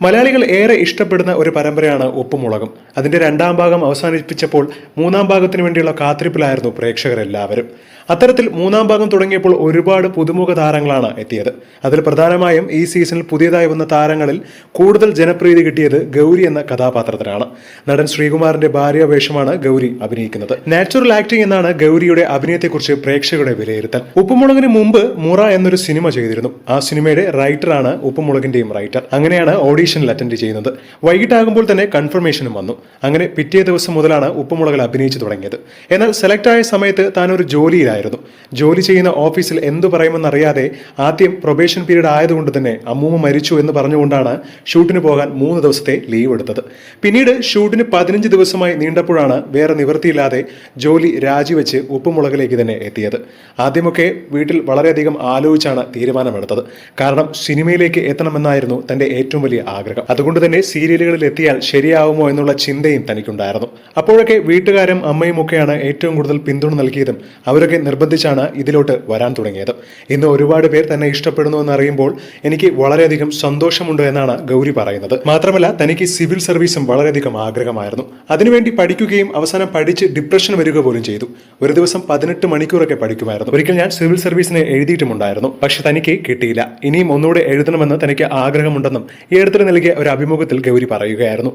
മലയാളികൾ ഏറെ ഇഷ്ടപ്പെടുന്ന ഒരു പരമ്പരയാണ് ഉപ്പുമുളകും. അതിന്റെ രണ്ടാം ഭാഗം അവസാനിപ്പിച്ചപ്പോൾ മൂന്നാം ഭാഗത്തിന് വേണ്ടിയുള്ള കാത്തിരിപ്പിലായിരുന്നു പ്രേക്ഷകരെല്ലാവരും. അത്തരത്തിൽ മൂന്നാം ഭാഗം തുടങ്ങിയപ്പോൾ ഒരുപാട് പുതുമുഖ താരങ്ങളാണ് എത്തിയത്. അതിൽ പ്രധാനമായും ഈ സീസണിൽ പുതിയതായി വന്ന താരങ്ങളിൽ കൂടുതൽ ജനപ്രീതി കിട്ടിയത് ഗൗരി എന്ന കഥാപാത്രത്തിനാണ്. നടൻ ശ്രീകുമാറിന്റെ ഭാര്യ വേഷമാണ് ഗൗരി അഭിനയിക്കുന്നത്. നാച്ചുറൽ ആക്ടിംഗ് എന്നാണ് ഗൗരിയുടെ അഭിനയത്തെക്കുറിച്ച് പ്രേക്ഷകരുടെ വിലയിരുത്തൽ. ഉപ്പുമുളകിന് മുമ്പ് മുറ എന്നൊരു സിനിമ ചെയ്തിരുന്നു. ആ സിനിമയുടെ റൈറ്ററാണ് ഉപ്പുമുളകിന്റെയും റൈറ്റർ. അങ്ങനെയാണ് ഓഡീഷനിൽ അറ്റൻഡ് ചെയ്യുന്നത്. വൈകിട്ടാകുമ്പോൾ തന്നെ കൺഫർമേഷനും വന്നു. അങ്ങനെ പിറ്റേ ദിവസം മുതലാണ് ഉപ്പുമുളകിൽ അഭിനയിച്ചു തുടങ്ങിയത്. എന്നാൽ സെലക്ട് ആയ സമയത്ത് താൻ ഒരു ജോലിയിലായിരുന്നു. ജോലി ചെയ്യുന്ന ഓഫീസിൽ എന്തു പറയുമെന്നറിയാതെ ആദ്യം പ്രൊബേഷൻ പീരീഡ് ആയതുകൊണ്ട് തന്നെ അമ്മൂമ്മ മരിച്ചു എന്ന് പറഞ്ഞുകൊണ്ടാണ് ഷൂട്ടിന് പോകാൻ മൂന്ന് ദിവസത്തെ ലീവ് എടുത്തത്. പിന്നീട് ഷൂട്ടിന് പതിനഞ്ച് ദിവസമായി നീണ്ടപ്പോഴാണ് വേറെ നിവൃത്തിയില്ലാതെ ജോലി രാജിവെച്ച് ഉപ്പുമുളകിലേക്ക് തന്നെ എത്തിയത്. ആദ്യമൊക്കെ വീട്ടിൽ വളരെയധികം ആലോചിച്ചാണ് തീരുമാനമെടുത്തത്. കാരണം സിനിമയിലേക്ക് എത്തണമെന്നായിരുന്നു തന്റെ ഏറ്റവും വലിയ ആഗ്രഹം. അതുകൊണ്ട് തന്നെ സീരിയലുകളിൽ എത്തിയാൽ ശരിയാവുമോ എന്നുള്ള ചിന്തയും തനിക്കുണ്ടായിരുന്നു. അപ്പോഴൊക്കെ വീട്ടുകാരും അമ്മയും ഒക്കെയാണ് ഏറ്റവും കൂടുതൽ പിന്തുണ നൽകിയതും അവരൊക്കെ നിർബന്ധിച്ചാണ് ഇതിലോട്ട് വരാൻ തുടങ്ങിയത്. ഇന്ന് ഒരുപാട് പേർ തന്നെ ഇഷ്ടപ്പെടുന്നു എന്നറിയുമ്പോൾ എനിക്ക് വളരെയധികം സന്തോഷമുണ്ട് എന്നാണ് ഗൗരി പറയുന്നത്. മാത്രമല്ല തനിക്ക് സിവിൽ സർവീസും വളരെയധികം ആഗ്രഹമായിരുന്നു. അതിനുവേണ്ടി പഠിക്കുകയും അവസാനം പഠിച്ച് ഡിപ്രഷൻ വരിക പോലും ചെയ്തു. ഒരു ദിവസം പതിനെട്ട് മണിക്കൂറൊക്കെ പഠിക്കുമായിരുന്നു. ഒരിക്കൽ ഞാൻ സിവിൽ സർവീസിന് എഴുതിയിട്ടുമുണ്ടായിരുന്നു. പക്ഷെ തനിക്ക് കിട്ടിയില്ല. ഇനിയും ഒന്നുകൂടെ എഴുതണമെന്ന് തനിക്ക് ആഗ്രഹമുണ്ടെന്നും ഈ അടുത്തിടെ നൽകിയ ഒരു അഭിമുഖത്തിൽ ഗൗരി പറയുകയായിരുന്നു.